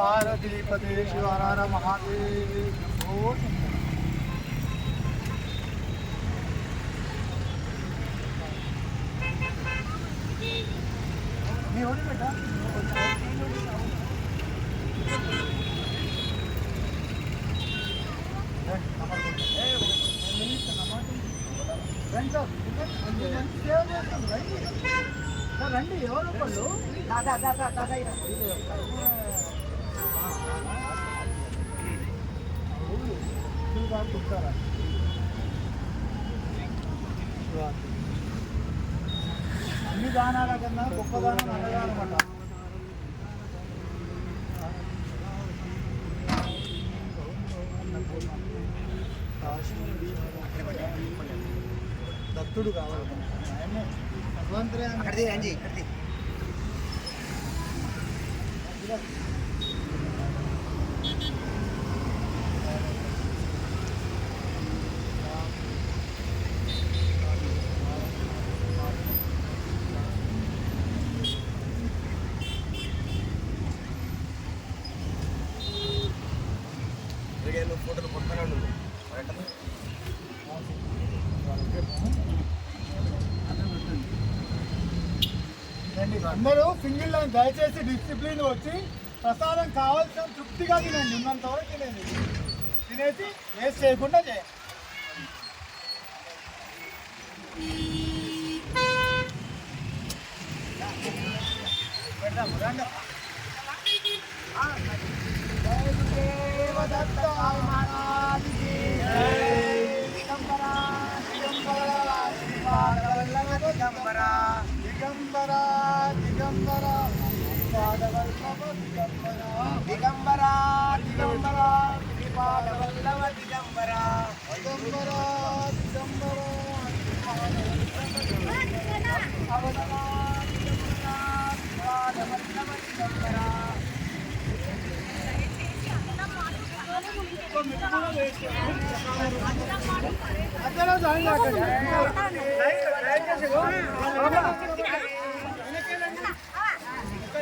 పార్వతీపతి శివరార మహాదేవి రండి ఎవరు ఒకళ్ళు అన్ని దానాల కన్నా గొప్ప దానం అన్నదానం అంట దత్తుడు కావాలి భగవంతుడే కడితే అంజీ కడితే అందరూ సింగిల్ లైన్ దయచేసి డిసిప్లిన్ వచ్చి ప్రసాదం కావాల్సిన తృప్తిగా తినండి ఉన్నంత వరకు తినేసి వేస్ట్ చేయకుండా చేయండి. పెడదాం, రండి. దిగంబరా దిగంబరా దిగంబరా శ్రీపాదవల్లభ దిగంబరా దిగంబరా దిగంబరా జాయిన్ కాకండి.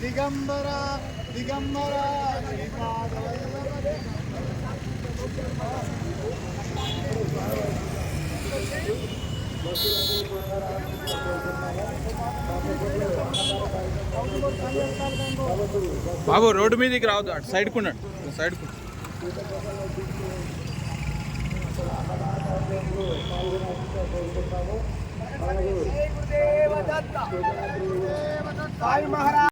దిగంబర దిగంబర బాబు రోడ్డు మీదకి రావద్దు అటు సైడ్కు ఉన్నాడు సైడ్కు महाराज